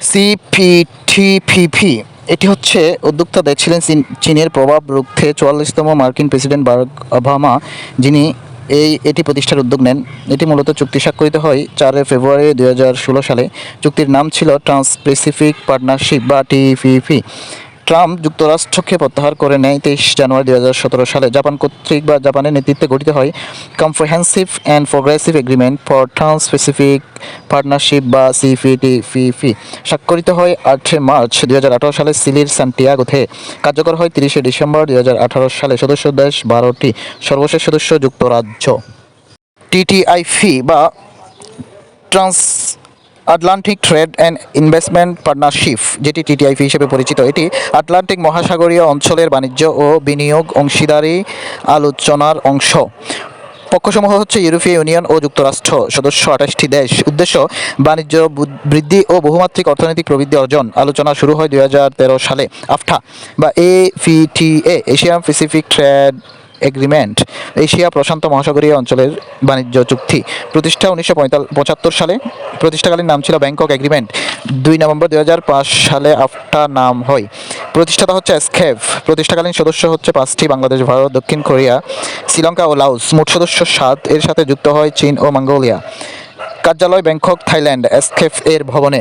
সিপিটিপিপি এটি হচ্ছে উদ্যোক্তা দেখছিলেন চীন- চীনের প্রভাব রুখতে চুয়াল্লিশতম মার্কিন প্রেসিডেন্ট বারাক ওবামা, যিনি এই, এটি প্রতিষ্ঠার উদ্যোগ নেন। এটি মূলত চুক্তি স্বাক্ষরিত হয় চারে ফেব্রুয়ারি দু হাজার ষোলো সালে। চুক্তির নাম ছিল ট্রান্স প্যাসিফিক পার্টনারশিপ বা টিপিপি ট্রাম্প যুক্তরাষ্ট্রকে প্রত্যাহার করে নেয় তেইশ জানুয়ারি দু হাজার সতেরো সালে। জাপান কর্তৃক বা জাপানের নেতৃত্বে গঠিত হয় comprehensive and progressive agreement for trans Pacific partnership বা সিপিটিপিপি স্বাক্ষরিত হয় আটই মার্চ দু হাজার আঠারো সালে সিলির সান্টিয়াগোতে কার্যকর হয় তিরিশে ডিসেম্বর দু হাজার আঠারো সালে। সদস্য দেশ বারোটি সর্বশেষ সদস্য যুক্তরাজ্য। টিটিআইফি বা trans Atlantic trade and investment partnership যেটি টিটিআইপি হিসেবে পরিচিত। এটি আটলান্টিক মহাসাগরীয় অঞ্চলের বাণিজ্য ও বিনিয়োগ অংশীদারি আলোচনার অংশ। পক্ষসমূহ হচ্ছে ইউরোপীয় ইউনিয়ন ও যুক্তরাষ্ট্র, সদস্য আঠাশটি দেশ। উদ্দেশ্য, বাণিজ্য বৃদ্ধি ও বহুমাত্রিক অর্থনৈতিক প্রবৃদ্ধি অর্জন। আলোচনা শুরু হয় দু হাজার তেরো সালে। আফঠা বা এফিটিএ Asian Pacific trade agreement. Asia প্রশান্ত মহাসাগরীয় অঞ্চলের বাণিজ্য চুক্তি প্রতিষ্ঠা উনিশশো পঁচাত্তর সালে। প্রতিষ্ঠাকালীন নাম ছিল ব্যাংকক এগ্রিমেন্ট। দুই নভেম্বর দু হাজার পাঁচ সালে আফটা নাম হয়। প্রতিষ্ঠাতা হচ্ছে এসকেফ প্রতিষ্ঠাকালীন সদস্য হচ্ছে পাঁচটি বাংলাদেশ, ভারত, দক্ষিণ কোরিয়া, শ্রীলঙ্কা ও লাউস মোট সদস্য সাত। এর সাথে যুক্ত হয় চীন ও মঙ্গোলিয়া। কার্যালয় ব্যাংকক, থাইল্যান্ড এসকেফ এর ভবনে।